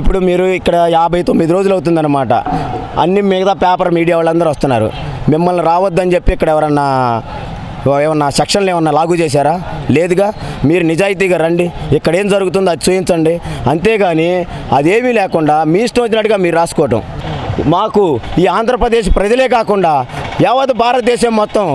ఇప్పుడు మీరు ఇక్కడ యాభై తొమ్మిది రోజులు అవుతుందన్నమాట. అన్ని మిగతా పేపర్ మీడియా వాళ్ళందరూ వస్తున్నారు. మిమ్మల్ని రావద్దని చెప్పి ఇక్కడ ఎవరన్నా ఏమన్నా సెక్షన్లు ఏమన్నా లాగు చేశారా? లేదుగా? మీరు నిజాయితీగా రండి. ఇక్కడ ఏం జరుగుతుందో అది చూపించండి అంతేగాని అదేమీ లేకుండా మీ ఇష్టం వచ్చినట్టుగా మీరు రాసుకోవటం. మాకు ఈ ఆంధ్రప్రదేశ్ ప్రజలే కాకుండా యావత్ భారతదేశం మొత్తం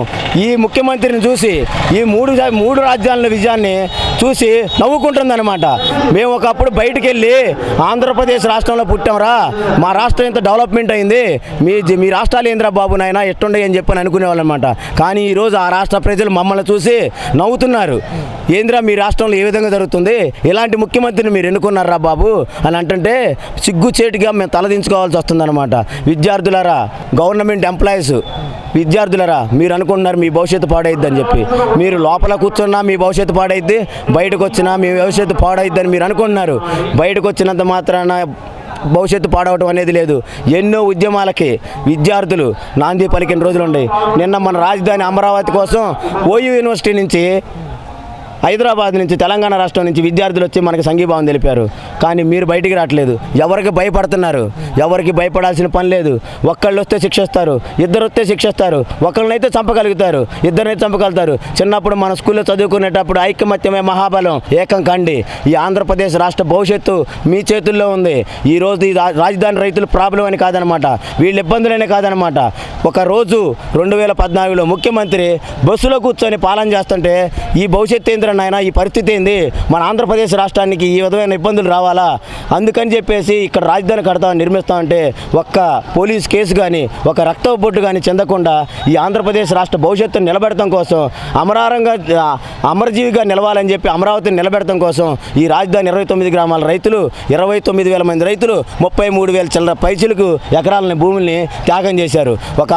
ఈ ముఖ్యమంత్రిని చూసి ఈ మూడు మూడు రాజ్యాల విజయాన్ని చూసి నవ్వుకుంటుందన్నమాట. మేము ఒకప్పుడు బయటికి వెళ్ళి ఆంధ్రప్రదేశ్ రాష్ట్రంలో పుట్టాంరా. మా రాష్ట్రం ఇంత డెవలప్మెంట్ అయింది. మీ మీ రాష్ట్రాలు ఏంద్రా బాబు నాయన ఎట్టుండే అని చెప్పని అనుకునేవాళ్ళు అనమాట కానీ ఈరోజు ఆ రాష్ట్ర ప్రజలు మమ్మల్ని చూసి నవ్వుతున్నారు. ఏంద్రా మీ రాష్ట్రంలో ఏ విధంగా జరుగుతుంది? ఇలాంటి ముఖ్యమంత్రిని మీరు ఎన్నుకున్నారా బాబు? అని అంటుంటే సిగ్గుచేటుగా మేము తలదించుకోవాల్సి వస్తుందన్నమాట. విద్యార్థులారా గవర్నమెంట్ ఎంప్లాయీస్ విద్యార్థులరా మీరు అనుకుంటున్నారు మీ మీ భవిష్యత్తు పాడైద్ది అని చెప్పి. మీరు లోపల కూర్చున్నా మీ భవిష్యత్తు పాడైద్ది బయటకు వచ్చినా మీ భవిష్యత్తు పాడైద్దని మీరు అనుకుంటున్నారు. బయటకు వచ్చినంత మాత్రాన భవిష్యత్తు పాడవటం అనేది లేదు. ఎన్నో ఉద్యమాలకి విద్యార్థులు నాంది పలికిన రోజులు ఉన్నాయి నిన్న మన రాజధాని అమరావతి కోసం ఓయూ యూనివర్సిటీ నుంచి హైదరాబాద్ నుంచి తెలంగాణ రాష్ట్రం నుంచి విద్యార్థులు వచ్చి మనకి సంఘీభావం తెలిపారు. కానీ మీరు బయటికి రావట్లేదు. ఎవరికి భయపడుతున్నారు? ఎవరికి భయపడాల్సిన పని లేదు. ఒక్కళ్ళు వస్తే శిక్షిస్తారు. ఇద్దరు వస్తే శిక్షిస్తారు. ఒకళ్ళనైతే చంపగలుగుతారు. ఇద్దరినైతే చంపగలుగుతారు. చిన్నప్పుడు మన స్కూల్లో చదువుకునేటప్పుడు ఐకమత్యమే మహాబలం ఏకం కండి. ఈ ఆంధ్రప్రదేశ్ రాష్ట్ర భవిష్యత్తు మీ చేతుల్లో ఉంది. ఈ రోజు ఈ రాజధాని రైతుల ప్రాబ్లం అని కాదనమాట. వీళ్ళ ఇబ్బందులనే కాదనమాట. ఒక రోజు రెండు వేల పద్నాలుగులో ముఖ్యమంత్రి బస్సులో కూర్చొని పాలన చేస్తుంటే ఈ భవిష్యత్తు ఏంద్ర నాయన ఈ పరిస్థితి ఏంది? మన ఆంధ్రప్రదేశ్ రాష్ట్రానికి ఈ విధమైన ఇబ్బందులు రావాలా? అందుకని చెప్పేసి ఇక్కడ రాజధాని కడతా నిర్మిస్తామంటే ఒక్క పోలీస్ కేసు కానీ ఒక రక్త బొట్టు కానీ చెందకుండా ఈ ఆంధ్రప్రదేశ్ రాష్ట్ర భవిష్యత్తును నిలబెడతాం కోసం అమరారంగా అమరజీవిగా నిలవాలని చెప్పి అమరావతిని నిలబెడతాం కోసం ఈ రాజధాని ఇరవై తొమ్మిది గ్రామాల రైతులు ఇరవై తొమ్మిది వేల మంది రైతులు ముప్పై మూడు వేల చిల్లర పైచులకు ఎకరాలని భూముల్ని త్యాగం చేశారు. ఒక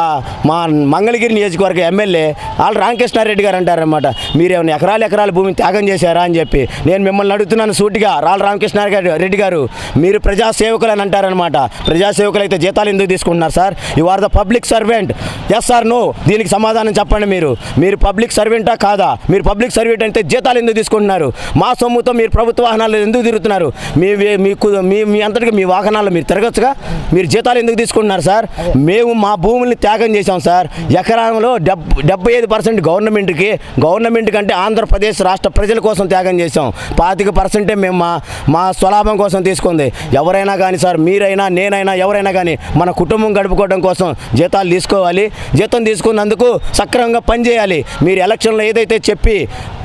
మా మంగళగిరి నియోజకవర్గ ఎమ్మెల్యే వాళ్ళు రామకృష్ణారెడ్డి గారు అంటారనమాట మీరేమైనా ఎకరాలు ఎకరాల భూమిని త్యాగం చేశారా అని చెప్పి నేను మిమ్మల్ని అడుగుతున్నాను సూటిగా రాళ్ళ రామకృష్ణ రెడ్డి గారు. మీరు ప్రజాసేవకులు అని అంటారనమాట ప్రజాసేవకులు అయితే జీతాలు ఎందుకు తీసుకుంటున్నారు sir? You are the public servant yes sir no దీనికి సమాధానం చెప్పండి మీరు. మీరు పబ్లిక్ సర్వెంటా కాదా? మీరు పబ్లిక్ సర్వెంట్ అంటే జీతాలు ఎందుకు తీసుకుంటున్నారు? మా సొమ్ముతో మీరు ప్రభుత్వ వాహనాలు ఎందుకు తిరుగుతున్నారు? మీ మీకు మీ మీ అంతటికి మీ వాహనాలు మీరు తిరగచ్చుగా? మీరు జీతాలు ఎందుకు తీసుకుంటున్నారు సార్? మేము మా భూముల్ని త్యాగం చేశాం సార్. ఎకరంలో డెబ్ డెబ్బై ఐదు పర్సెంట్ గవర్నమెంట్కి గవర్నమెంట్ కంటే ఆంధ్రప్రదేశ్ రాష్ట్ర ప్రజల కోసం త్యాగం చేశాం. పాతిక పర్సెంటే మేము మా మా స్వలాభం కోసం తీసుకుంది. ఎవరైనా కానీ సార్ మీరైనా నేనైనా ఎవరైనా కానీ మన కుటుంబం గడుపుకోవడం కోసం జీతాలు తీసుకోవాలి. జీతం తీసుకున్నందుకు సక్రమంగా పనిచేయాలి మీరు ఎలక్షన్లో ఏదైతే చెప్పి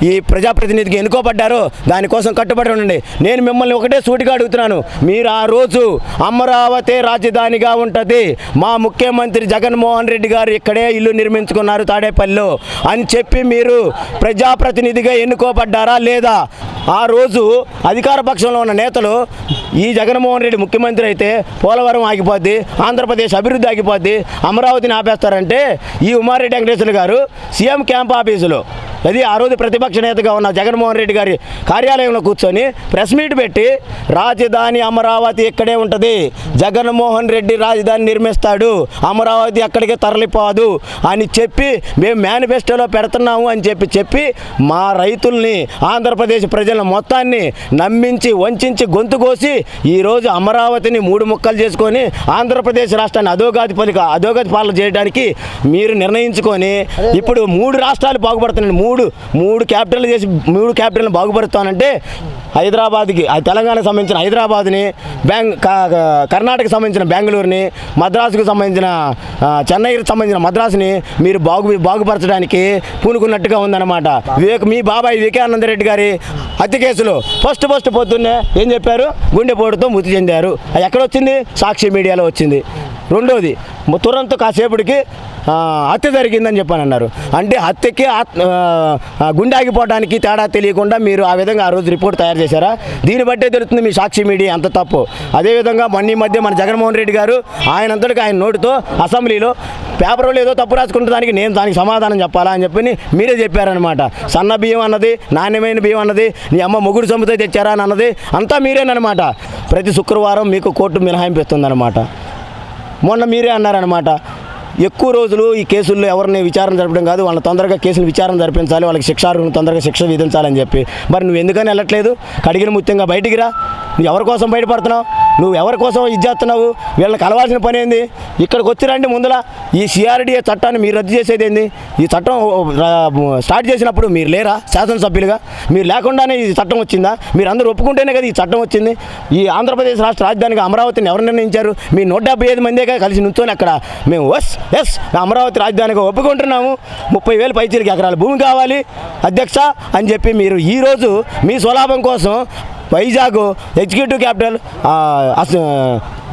ఈ ప్రజాప్రతినిధికి ఎన్నుకోబడ్డారో దానికోసం కట్టుబడి ఉండండి. నేను మిమ్మల్ని ఒకటే సూటిగా అడుగుతున్నాను. మీరు ఆ రోజు అమరావతి రాజధానిగా ఉంటుంది. మా ముఖ్యమంత్రి జగన్మోహన్ రెడ్డి గారు ఇక్కడే ఇల్లు నిర్మించుకున్నారు తాడేపల్లిలో అని చెప్పి మీరు ప్రజాప్రతినిధిగా అనుకోబడ్డారా లేదా? ఆ రోజు అధికార పక్షంలో ఉన్న నేతలు ఈ జగన్మోహన్ రెడ్డి ముఖ్యమంత్రి అయితే పోలవరం ఆగిపోద్ది ఆంధ్రప్రదేశ్ అభివృద్ధి ఆగిపోద్ది అమరావతిని ఆపేస్తారంటే ఈ ఉమారెడ్డి వెంకటేశ్వర గారు సీఎం క్యాంప్ ఆఫీసులో అది ఆ రోజు ప్రతిపక్ష నేతగా ఉన్న జగన్మోహన్ రెడ్డి గారి కార్యాలయంలో కూర్చొని ప్రెస్ మీట్ పెట్టి రాజధాని అమరావతి ఇక్కడే ఉంటుంది? జగన్మోహన్ రెడ్డి రాజధాని నిర్మిస్తాడు. అమరావతి అక్కడికే తరలిపోదు. అని చెప్పి మేము మేనిఫెస్టోలో పెడుతున్నాము అని చెప్పి చెప్పి మా రైతుల్ని ఆంధ్రప్రదేశ్ ప్రజల మొత్తాన్ని నమ్మించి వంచి గొంతు కోసి ఈరోజు అమరావతిని మూడు ముక్కలు చేసుకొని ఆంధ్రప్రదేశ్ రాష్ట్రాన్ని అధోగతి పలిక అధోగతి పాలన చేయడానికి మీరు నిర్ణయించుకొని ఇప్పుడు మూడు రాష్ట్రాలు బాగుపడుతున్నాయి. మూడు మూడు క్యాపిటల్ చేసి మూడు క్యాపిటల్ని బాగుపడుతానంటే హైదరాబాద్కి తెలంగాణకు సంబంధించిన హైదరాబాద్ని బ్యాంగ్ క- కర్ణాటకకు సంబంధించిన బెంగళూరుని మద్రాసుకు సంబంధించిన చెన్నైకి సంబంధించిన మద్రాసుని మీరు బాగు బాగుపరచడానికి పూనుకున్నట్టుగా ఉందన్నమాట. వివేక్ మీ బాబాయ్ వివేకానందరెడ్డి గారి హత్య కేసులో ఫస్ట్ ఫస్ట్ పొద్దున్నే ఏం చెప్పారు? గుండెపోటుతో మృతి చెందారు. అది ఎక్కడ వచ్చింది? సాక్షి మీడియాలో వచ్చింది. రెండోది తురంతో కాసేపటికి హత్య జరిగిందని చెప్పని అన్నారు అంటే హత్యకి ఆత్- గుండె ఆగిపోవడానికి తేడా తెలియకుండా మీరు ఆ విధంగా ఆ రోజు రిపోర్ట్ తయారు చేశారా? దీన్ని బట్టే తెలుస్తుంది మీ సాక్షి మీడియా అంత తప్పు. అదేవిధంగా మొన్న ఈ మధ్య మన జగన్మోహన్ రెడ్డి గారు ఆయన అంతటికి ఆయన నోటితో అసెంబ్లీలో పేపర్లో ఏదో తప్పు రాసుకుంటే దానికి నేను దానికి సమాధానం చెప్పాలా అని చెప్పి మీరే చెప్పారనమాట సన్న బియ్యం అన్నది నాణ్యమైన బియ్యం అన్నది నీ అమ్మ మొగుడు సొమ్ముతో తెచ్చారా అని అన్నది అంతా మీరేనమాట ప్రతి శుక్రవారం మీకు కోర్టు మినహాయింపు ఇస్తుందన్నమాట. మొన్న మీరే అన్నారనమాట ఎక్కువ రోజులు ఈ కేసుల్లో ఎవరిని విచారణ జరపడం కాదు వాళ్ళని తొందరగా కేసులు విచారణ జరిపించాలి వాళ్ళకి శిక్షార్హులను తొందరగా శిక్ష విధించాలని చెప్పి. మరి నువ్వు ఎందుకని వెళ్ళట్లేదు? కడిగిన ముత్యంగా బయటికి రా. నువ్వు ఎవరి కోసం బయటపడుతున్నావు? నువ్వు ఎవరి కోసం ఇది చేస్తున్నావు? వీళ్ళకి కలవాల్సిన పని ఏంది? ఇక్కడికి వచ్చిరండి ముందల. ఈ సిఆర్డిఏ చట్టాన్ని మీరు రద్దు చేసేది ఏంది? ఈ చట్టం స్టార్ట్ చేసినప్పుడు మీరు లేరా శాసనసభ్యులుగా? మీరు లేకుండానే ఈ చట్టం వచ్చిందా? మీరు అందరూ ఒప్పుకుంటేనే కదా ఈ చట్టం వచ్చింది. ఈ ఆంధ్రప్రదేశ్ రాష్ట్ర రాజధానిగా అమరావతిని ఎవరు నిర్ణయించారు? మీ నూట డెబ్బై ఐదు మందే కలిసి నుంచొని అక్కడ మేము ఎస్ ఎస్ అమరావతి రాజధానిగా ఒప్పుకుంటున్నాము. ముప్పై వేలు పైచీలకి ఎకరాల భూమి కావాలి. అధ్యక్ష అని చెప్పి మీరు ఈరోజు మీ స్వలాభం కోసం Vizag executive capital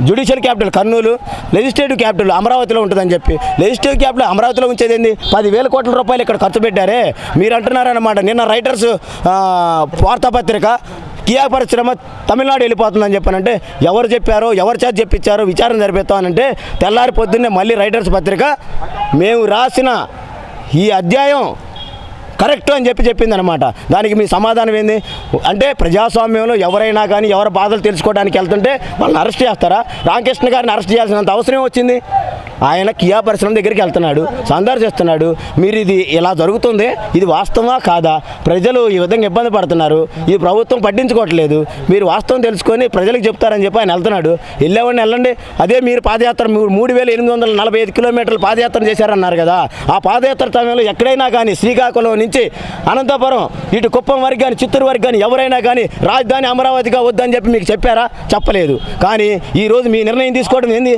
judicial capital Kurnool legislative capital అమరావతిలో ఉంటుందని చెప్పి లెజిస్లేటివ్ క్యాపిటల్ అమరావతిలో ఉంచేది ఏంది? పదివేల కోట్ల రూపాయలు ఇక్కడ ఖర్చు పెట్టారే. మీరు అంటున్నారన్నమాట. నిన్న రైటర్స్ వార్తాపత్రిక కియా పరిశ్రమ తమిళనాడు వెళ్ళిపోతుందని చెప్పానంటే ఎవరు చెప్పారో ఎవరి చేత చెప్పించారో విచారణ జరిపిస్తామనంటే తెల్లారి పొద్దున్నే మళ్ళీ రైటర్స్ పత్రిక మేము రాసిన ఈ అధ్యాయం కరెక్ట్ అని చెప్పి చెప్పింది అనమాట దానికి మీ సమాధానం ఏంది? అంటే ప్రజాస్వామ్యంలో ఎవరైనా కానీ ఎవరి బాధలు తెలుసుకోవడానికి వెళ్తుంటే వాళ్ళని అరెస్ట్ చేస్తారా? రామకృష్ణ గారిని అరెస్ట్ చేయాల్సినంత అవసరం వచ్చింది ఆయన కియా పరిశ్రమ దగ్గరికి వెళ్తున్నాడు సందర్శిస్తున్నాడు మీరు ఇది ఇలా జరుగుతుంది? ఇది వాస్తవమా కాదా? ప్రజలు ఈ విధంగా ఇబ్బంది పడుతున్నారు. ఈ ప్రభుత్వం పట్టించుకోవట్లేదు. మీరు వాస్తవం తెలుసుకొని ప్రజలకు చెప్తారని చెప్పి ఆయన వెళ్తున్నాడు. వెళ్ళేవాడిని వెళ్ళండి. అదే మీరు పాదయాత్ర మీరు మూడు వేల ఎనిమిది వందల నలభై ఐదు కిలోమీటర్లు పాదయాత్ర చేశారన్నారు కదా. ఆ పాదయాత్ర సమయంలో ఎక్కడైనా కానీ శ్రీకాకుళం నుంచి అనంతపురం ఇటు కుప్పం వరకు కానీ చిత్తూరు వరకు కానీ ఎవరైనా కానీ రాజధాని అమరావతిగా వద్దని చెప్పి మీకు చెప్పారా? చెప్పలేదు. కానీ ఈరోజు మీ నిర్ణయం తీసుకోవడం ఏంది?